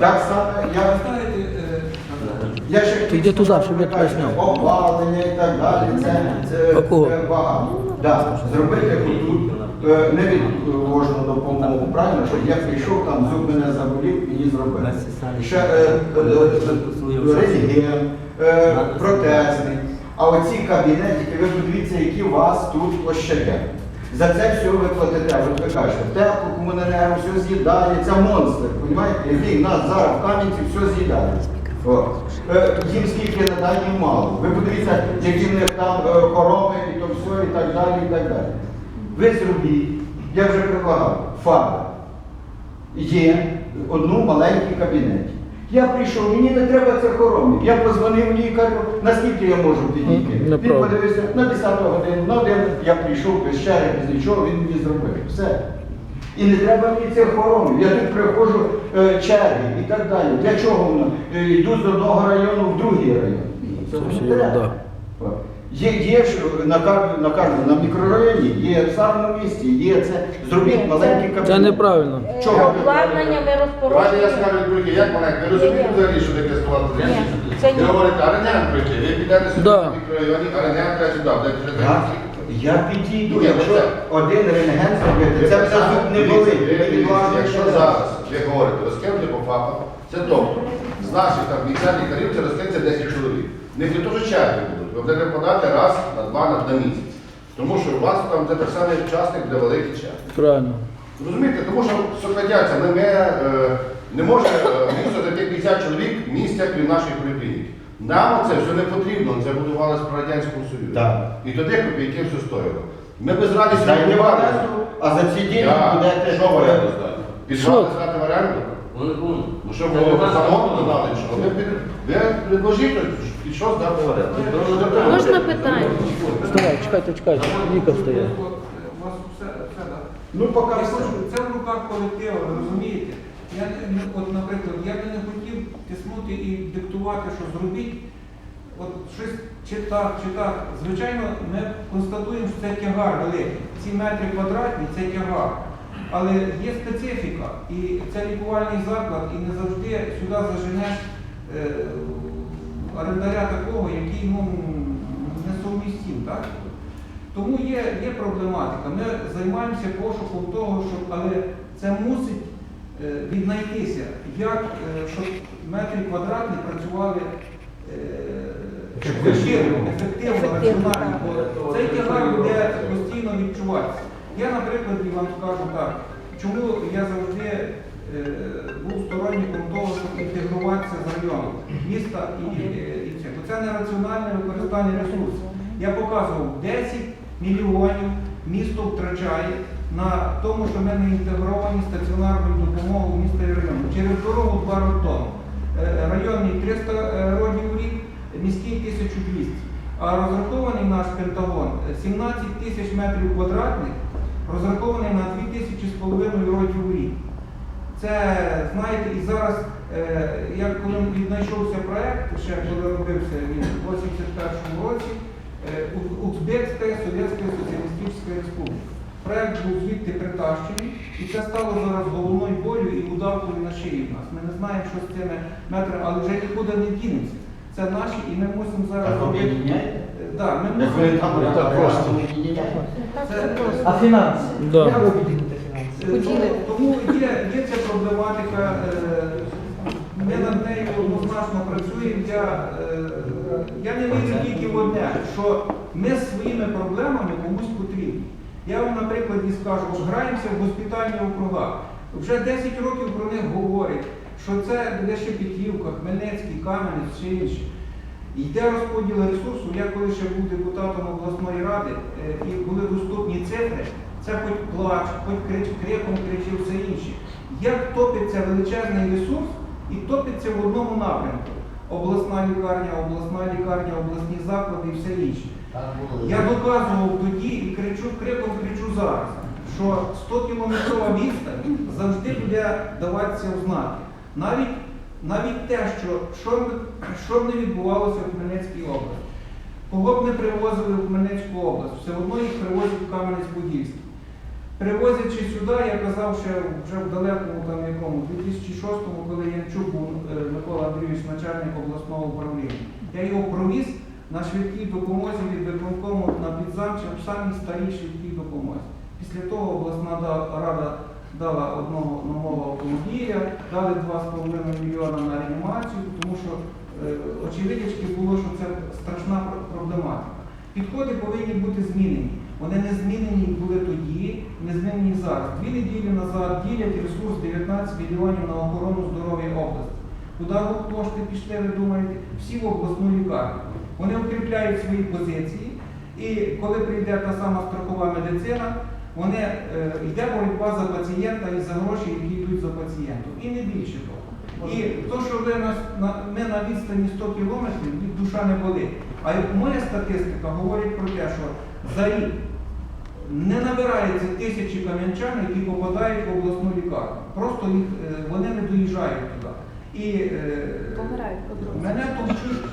Так само я, Знаєте, е, я ще йди туди, щоб я зняв. Опалення і так далі. Це, це, А це багато. Да. Зробити тут е, невідложну допомогу. Правильно, що я прийшов, там зуб мене заболів, мені зробили. Ще е, е, е, рентген, е. А оці кабінетики, ви подивіться, які у вас тут площадя. За це все ви платите. Ви кажете, тепло, комуненерго, все з'їдає, це монстр, розумієте, який нас зараз в Кам'янці все з'їдає. Е, Їм скільки надає, їм мало. Ви подивіться, які в них там е, хороми і то все, і так далі, і так далі. Ви зробіть, я вже предлагав, фаби. Є одну маленький кабінеті. Я прийшов, мені не треба це хоромів. Я позвонив лікарю, наскільки я можу підійти. Він подивився на 10 годину, на один я прийшов без черги, без нічого, він мені зробив. Все. І не треба мені це хоромів. Я тут приходжу е, черги і так далі. Для чого воно? Е, йду з одного району в другий район. Це не треба. Є, є ж на, кар- на кожному на мікрорайоні, є в самому місті, є це. Зробіть маленький кабінет. Це неправильно. Чого Обладнання ми Давайте я скажу друге, як маленьке, ви розумієте взагалі, що таке склад Ні, це ні. Ви говорите, арендан прийти, ви підете собі Да. в мікрорайоні, арендан треба сюди, де вже Я, я підійду, якщо це- один рентген зробити, це мене зуб не болить. Мені Якщо що зараз ви говорите, розкинути по факту, це тобто, з наших там 50 лікарів це розкинеться 10 чоловік. В них не черги будуть, ви будете подати раз на два на, на місяць. Тому що у вас там де так само учасник, де великий черги. Правильно. Розумієте, тому що сократяться, ми не, е, не можемо е, місто за 50 чоловік місця крім нашої поліклініки. Нам це все не потрібно, це будувалося в Радянському Союзі. Так. І тоді копійки все стоїло. Ми без радості Дайте в будували. оренду, а за ці дні будете Що в оренду здати? Підвали здати в оренду? Ну що було замовно додати? Що? Ви, ви предложіть, і що здати в оренду? Можна питання? Вставай, чекайте, чекайте. Віка е, у вас все, все так. Ну, поки Я все. це в руках колективу, ви розумієте? Я, не- ну, от, наприклад, я би не хотів тиснути і диктувати, що зробіть, от щось чи так, чи так. Звичайно, ми констатуємо, що це тягар великий. Ці метри квадратні це тягар. Але є специфіка, і це лікувальний заклад, і не завжди сюди заженеш е, орендаря такого, який ну, не совмістим. Так? Тому є, є проблематика. Ми займаємося пошуком того, щоб, але це мусить е, віднайтися, як е, щоб метри квадратні працювали е, ефективно, ефективно, раціонально. Бо цей тягар буде постійно відчуватися. Я, наприклад, вам скажу так, чому я завжди був сторонником того, щоб інтегруватися з районом міста і, е, і це. Нераціональне використання ресурсів. Я показував 10 мільйонів місто втрачає на тому, що ми не інтегровані стаціонарною допомогою міста і району. Через дорогу 2 ротон. Е, Районний 300 родів в рік, міський 1200. А розрахований наш пентагон е, 17 тисяч метрів квадратних, розрахований на 2 тисячі з половиною родів в рік. Це, знаєте, і зараз, е, як коли віднайшовся проект, ще коли робився він у 81-му році, е, Узбекська Совєтська Соціалістична Республіка. Проект був звідти притащений, і це стало зараз головною болю і удавкою на шиї в нас. Ми не знаємо, що з цими метрами, але вже нікуди не дінеться. Це наші, і ми мусимо зараз Так робити. Е, Да, ми мусимо. там Так, просто. об'єдняєте? Це, А фінанси? Да. Як ви підіймете фінанси? Тому, тому є, проблематика, е, ми над нею однозначно працюємо. Я, е, я не вірю тільки в одне, що ми своїми проблемами комусь потрібні. Я вам, наприклад, і скажу, от граємося в госпітальні округах. Вже 10 років про них говорять, що це буде ще Петрівка, Хмельницький, Кам'янець чи інші. Йде розподіл ресурсу. Я коли ще був депутатом обласної ради е, і були доступні цифри, це хоч плач, хоч крич, криком кричив все інше. Як топиться величезний ресурс і топиться в одному напрямку. Обласна лікарня, обласна лікарня, обласні заклади і все інше. Я доказував тоді і кричу, криком кричу зараз, що 100 кілометрова відстань завжди буде даватися в знаки. Навіть, навіть те, що, що, що б не відбувалося в Хмельницькій області. Кого б не привозили в Хмельницьку область, все одно їх привозять в Кам'янець-Подільський. Привозячи сюди, я казав ще вже в далекому там якому, 2006-му, коли Янчук був е, Микола Андрійович, начальник обласного управління. Я його провіз на швидкій допомозі від виконкому на підзамче в самій старій швидкій допомозі. Після того обласна рада дала одного нового автомобіля, дали 2,5 мільйона на реанімацію, тому що е, очевидячки було, що це страшна проблематика. Підходи повинні бути змінені. Вони не змінені були тоді, не змінені зараз. Дві неділі назад ділять ресурс 19 мільйонів на охорону здоров'я області. Куди кошти пішли, ви думаєте? Всі в обласну лікарню. Вони укріпляють свої позиції, і коли прийде та сама страхова медицина, вони, е, йде боротьба за пацієнта і за гроші, які йдуть за пацієнтом. І не більше того. І то, що ви нас, на, ми на відстані 100 кілометрів, душа не болить. А моя статистика говорить про те, що за рік не набирається тисячі кам'янчан, які попадають в обласну лікарню. Просто їх, е, вони не доїжджають туди. І е, Помирають мене товчуть,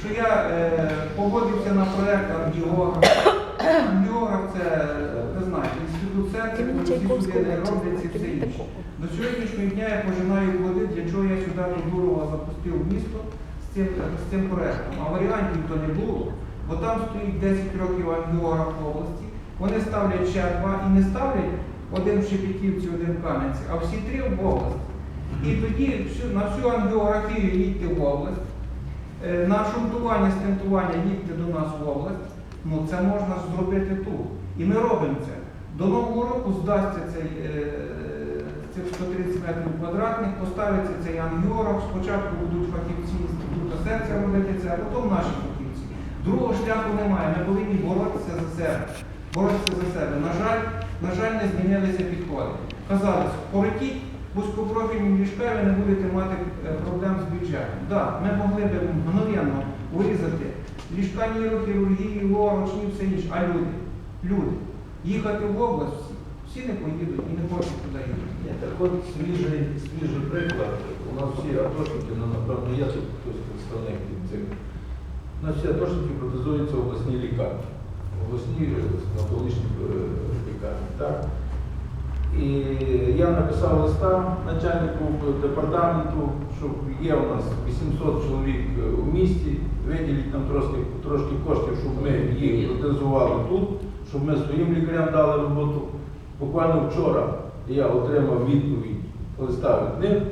що я е, погодився на проект ангіограф. Ангіограф це, ви знаєте, інститут серця, вивчила, роблять ти все інше. До сьогоднішнього дня я пожинаю плоди, для чого я сюди до Дурова запустив в місто з цим, з цим проектом. А варіантів то не було, бо там стоїть 10 років ангіограф в області. Вони ставлять ще два і не ставлять один в Шепетівці, один в Кам'янці, а всі три в області. І тоді на всю ангіографію їдьте в область, е, на шунтування, стентування їдьте до нас в область. Ну це можна зробити тут. І ми робимо це. До Нового року здасться цей, е, цих 130 метрів квадратних, поставиться цей ангіограф. Спочатку будуть фахівці інституту серця робити це, а потім наші фахівці. Другого шляху немає. Ми повинні боротися за себе. Боротися за себе. На жаль, на жаль, не змінилися підходи. Казалось, поротіть вузькопрофільні ліжка, ви не будете мати е, проблем з бюджетом. Да, ми могли б мгновенно вирізати ліжка нейрохірургії, лор, очні, все інше. А люди, люди, їхати в область всі, всі не поїдуть і не хочуть туди їхати. Так от свіжий, свіжий приклад. У нас всі атошники, ну напевно, я тут хтось представник від цих. У нас всі атошники протезуються в обласній лікарні. Е, стоматологічній е, лікарні. Так? І я написав листа начальнику департаменту, що є у нас 800 чоловік е, у місті, виділіть нам трошки, трошки коштів, щоб ми їх протезували тут, щоб ми своїм лікарям дали роботу. Буквально вчора я отримав відповідь листа від них,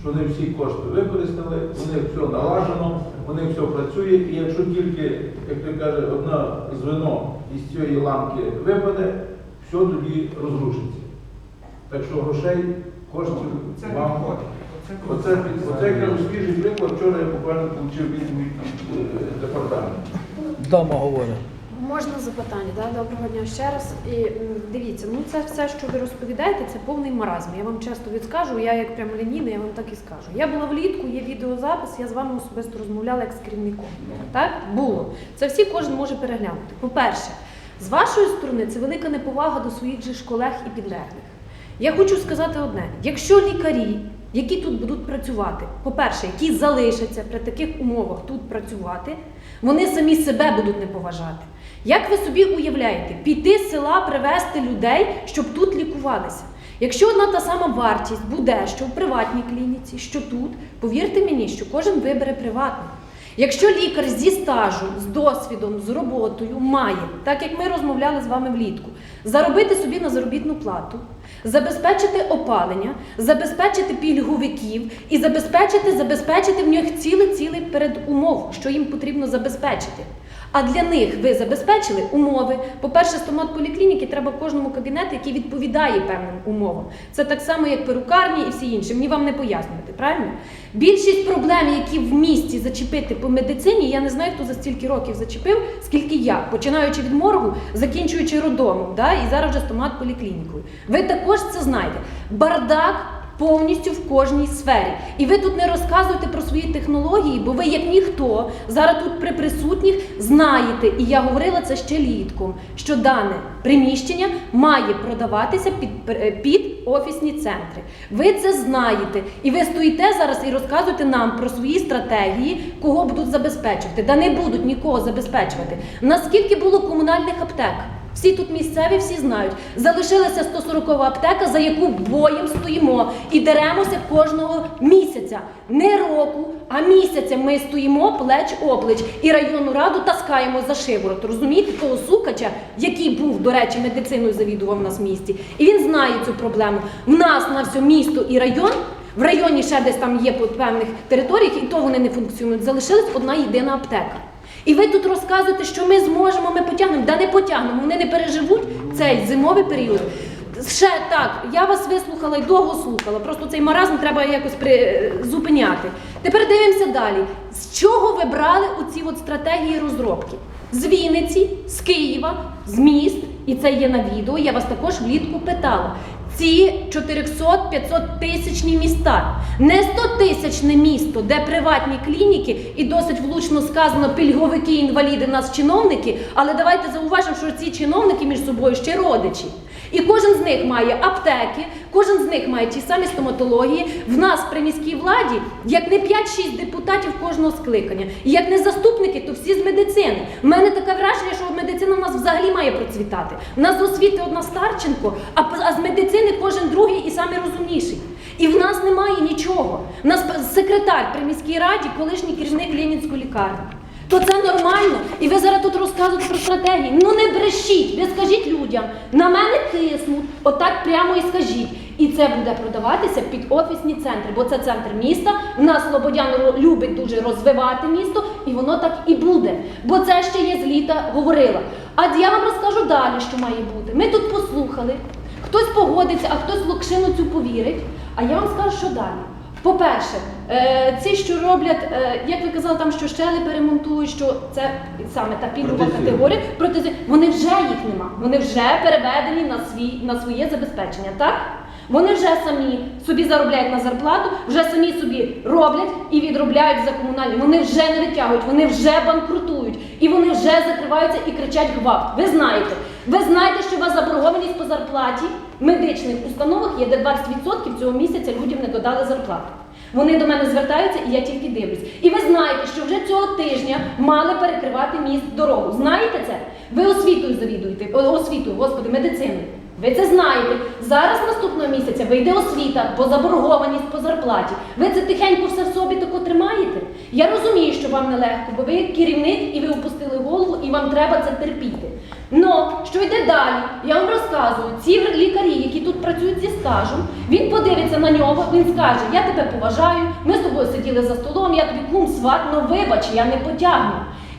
що вони всі кошти використали, у них все налажено, у них все працює, і якщо тільки, як ти каже, одне звено із цієї ламки випаде, все тоді розрушиться. Так що грошей, коштів Це вам. ходить. Оце Оце, кажу, свіжий приклад, вчора я буквально отримав від департаменту. Дома говорить. Можна запитання, да? доброго дня ще раз. І дивіться, ну це все, що ви розповідаєте, це повний маразм. Я вам часто відскажу, я як прямолінійна, я вам так і скажу. Я була влітку, є відеозапис, я з вами особисто розмовляла як з керівником. Так? Було. Це всі кожен може переглянути. По-перше, з вашої сторони це велика неповага до своїх же ж колег і підлеглих. Я хочу сказати одне: якщо лікарі, які тут будуть працювати, по-перше, які залишаться при таких умовах тут працювати, вони самі себе будуть не поважати. Як ви собі уявляєте, піти з села, привезти людей, щоб тут лікувалися? Якщо одна та сама вартість буде, що в приватній клініці, що тут, повірте мені, що кожен вибере приватну. Якщо лікар зі стажем, з досвідом, з роботою має, так як ми розмовляли з вами влітку, заробити собі на заробітну плату, забезпечити опалення, забезпечити пільговиків і забезпечити, забезпечити в них цілий-цілий передумов, що їм потрібно забезпечити. А для них ви забезпечили умови. По-перше, стомат поліклініки треба кожному кабінеті, який відповідає певним умовам. Це так само, як перукарні і всі інші. Мені вам не пояснювати, правильно? Більшість проблем, які в місті зачепити по медицині, я не знаю, хто за стільки років зачепив, скільки я, починаючи від моргу, закінчуючи роддомом, да, і зараз вже стомат поліклінікою. Ви також це знаєте. Бардак повністю в кожній сфері. І ви тут не розказуєте про свої технології, бо ви, як ніхто, зараз тут при присутніх знаєте, і я говорила це ще літком, що дане приміщення має продаватися під, е, під офісні центри. Ви це знаєте, і ви стоїте зараз і розказуєте нам про свої стратегії, кого будуть забезпечувати. Да не будуть нікого забезпечувати. Наскільки було комунальних аптек? Всі тут місцеві, всі знають. Залишилася 140 аптека, за яку боєм стоїмо і деремося кожного місяця. Не року, а місяця ми стоїмо плеч оплеч і районну раду таскаємо за шиворот. Розумієте, того сукача, який був, до речі, медициною завідував нас в місті. І він знає цю проблему. В нас на все місто і район. В районі ще десь там є по певних територіях, і то вони не функціонують. Залишилась одна єдина аптека. І ви тут розказуєте, що ми зможемо, ми потягнемо. Да не потягнемо, вони не переживуть цей зимовий період. Ще так, я вас вислухала і довго слухала. Просто цей маразм треба якось при... зупиняти. Тепер дивимося далі. З чого ви брали оці от стратегії розробки? З Вінниці, з Києва, з міст, і це є на відео. Я вас також влітку питала. Ці 400-500 тисячні міста, не 100 тисячне місто, де приватні клініки, і досить влучно сказано пільговики, інваліди, нас чиновники. Але давайте зауважимо, що ці чиновники між собою ще родичі. І кожен з них має аптеки, кожен з них має ті самі стоматології. В нас при міській владі як не 5-6 депутатів кожного скликання. І як не заступники, то всі з медицини. У мене таке враження, що медицина в нас взагалі має процвітати. У нас з освіти одна Старченко, а, з медицини кожен другий і самий розумніший. І в нас немає нічого. У нас секретар при міській раді, колишній керівник Ленінської лікарні. То це нормально. І ви зараз тут розказуєте про стратегії. Ну не брешіть, ви скажіть людям, на мене тиснуть, отак прямо і скажіть. І це буде продаватися під офісні центри, бо це центр міста. В нас Слободян любить дуже розвивати місто, і воно так і буде. Бо це ще є з літа говорила. А я вам розкажу далі, що має бути. Ми тут послухали, хтось погодиться, а хтось в локшину цю повірить. А я вам скажу, що далі. По-перше, е, ці, що роблять, е, як ви казали, там що щелепи ремонтують, що це саме та пільгова Протезі. категорія, протези, вони вже їх нема. Вони вже переведені на свій на своє забезпечення, так? Вони вже самі собі заробляють на зарплату, вже самі собі роблять і відробляють за комунальні. Вони вже не витягують, вони вже банкрутують, і вони вже закриваються і кричать гвалт. Ви знаєте, ви знаєте, що у вас заборгованість по зарплаті в медичних установах є, де 20% цього місяця людям не додали зарплату. Вони до мене звертаються, і я тільки дивлюсь. І ви знаєте, що вже цього тижня мали перекривати міст дорогу. Знаєте це? Ви освітою завідуєте, освітою, господи, медициною. Ви це знаєте. Зараз наступного місяця вийде освіта, бо заборгованість по зарплаті. Ви це тихенько все в собі тако тримаєте. Я розумію, що вам нелегко, бо ви керівник і ви опустили голову, і вам треба це терпіти. Но що йде далі? Я вам розказую, ці лікарі, які тут працюють зі стажем, він подивиться на нього, він скаже: Я тебе поважаю, ми з тобою сиділи за столом, я тобі кум сват, ну вибач, я не потягну.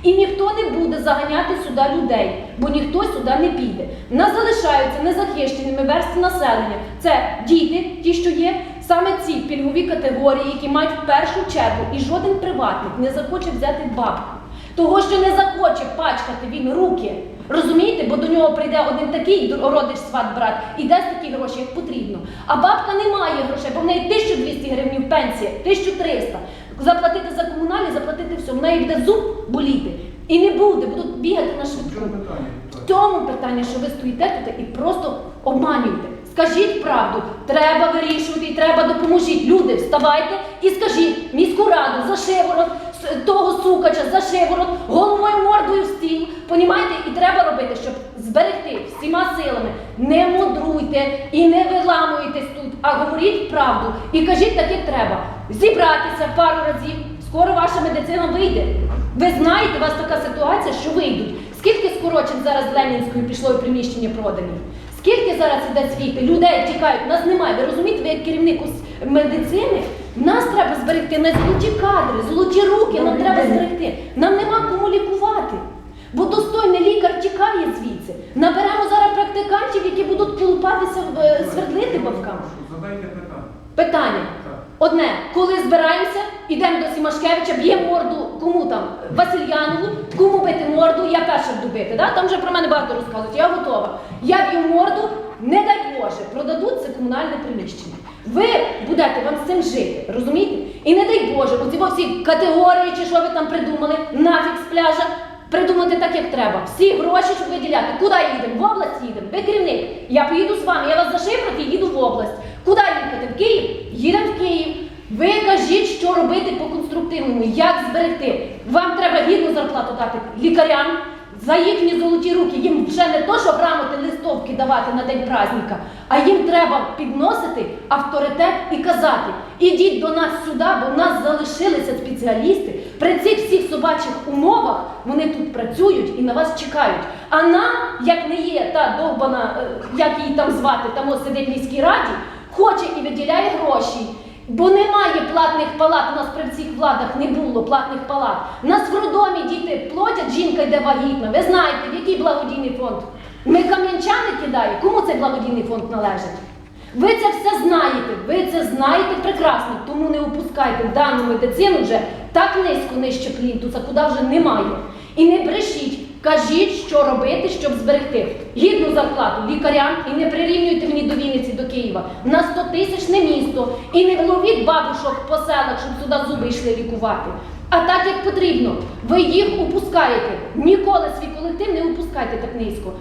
І ніхто не буде заганяти сюди людей, бо ніхто сюди не піде. В Нас залишаються незахищеними верстви населення. Це діти, ті, що є, саме ці пільгові категорії, які мають в першу чергу, і жоден приватник не захоче взяти бабку. Того, що не захоче пачкати він руки. Розумієте, бо до нього прийде один такий родич сват брат і дасть такі гроші, як потрібно. А бабка не має грошей, бо в неї 1200 гривень пенсія, 1300. Заплатити за комунальні, заплатити все. В неї буде зуб боліти. І не буде, будуть бігати на швидку. В цьому питанні, що ви стоїте тут і просто обманюєте. Скажіть правду, треба вирішувати і треба допоможіть. Люди, вставайте і скажіть міську раду за шиворот, того сукача за шиворот, стіл. Понімаєте? І треба робити, щоб зберегти всіма силами. Не мудруйте і не виламуйтесь тут, а говоріть правду і кажіть так, як треба. Зібратися пару разів. Скоро ваша медицина вийде. Ви знаєте, у вас така ситуація, що вийдуть. Скільки скорочень зараз з Ленінської пішло і приміщення продані? Скільки зараз іде світи? Людей тікають, нас немає. Ви розумієте, ви як керівник медицини, нас треба зберегти на золоті кадри, золоті руки, нам треба зберегти. Нам нема кому лікувати. Бо достойний лікар тікає звідси. Наберемо зараз практикантів, які будуть колупатися, е, свердлити бабкам. Задайте питання. Питання. Одне, коли збираємося, йдемо до Сімашкевича, б'ємо морду кому там, Васильянову, кому бити морду, я перша буду бити. Да? Там вже про мене багато розказують, я готова. Я б'ю морду, не дай Боже, продадуть це комунальне приміщення. Ви будете вам з цим жити, розумієте? І не дай Боже, оці всі категорії, чи що ви там придумали, нафіг з пляжа, придумати так, як треба. Всі гроші, щоб виділяти. Куди їдемо? В область їдемо. Ви керівник. Я поїду з вами, я вас за і їду в область. Куди їхати? В Київ? Їдемо в Київ. Ви кажіть, що робити по конструктивному, як зберегти. Вам треба гідну зарплату дати лікарям, за їхні золоті руки. Їм вже не то, що грамоти листовки давати на день праздника, а їм треба підносити авторитет і казати: ідіть до нас сюди, бо в нас залишилися спеціалісти. При цих всіх собачих умовах вони тут працюють і на вас чекають. А нам, як не є та довбана, е, як її там звати, там сидить в міській раді, хоче і виділяє гроші. Бо немає платних палат, у нас при всіх владах не було платних палат. У нас в роддомі діти платять, жінка йде вагітна. Ви знаєте, в який благодійний фонд? Ми кам'янчани кидає. Кому цей благодійний фонд належить? Ви це все знаєте, ви це знаєте прекрасно, тому не опускайте дану медицину вже так низько нижче плінтуса, куди вже немає. І не брешіть, кажіть, що робити, щоб зберегти гідну зарплату лікарям і не прирівнюйте мені до Вінниці, до Києва. На 100 тисячне місто. І не ловіть бабушок по селах, щоб сюди зуби йшли лікувати. А так як потрібно, ви їх упускаєте. Ніколи свій колектив не упускайте так низько.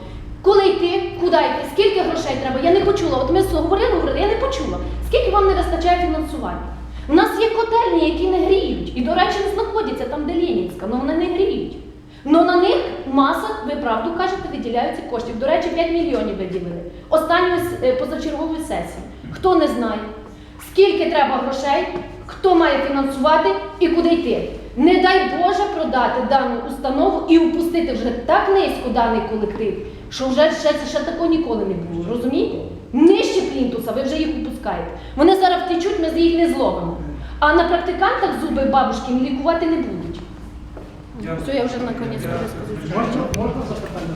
Коли йти, куди йти, скільки грошей треба? Я не почула. От ми говорили, говорили, я не почула. Скільки вам не вистачає фінансування? У нас є котельні, які не гріють. І, до речі, не знаходяться там, де Ленінська, але вони не гріють. Но на них маса, ви правду кажете, виділяються коштів. До речі, 5 мільйонів виділили. Останньої е, позачергової сесії. Хто не знає, скільки треба грошей, хто має фінансувати і куди йти. Не дай Боже продати дану установу і упустити вже так низько даний колектив, що вже ще, ще такого ніколи не було. Розумієте? Нижче плінтуса, ви вже їх упускаєте. Вони зараз втечуть, ми їх не зловимо. А на практикантах зуби бабушки лікувати не будуть. Все, я вже наконець висказала. Можна, можна запитання?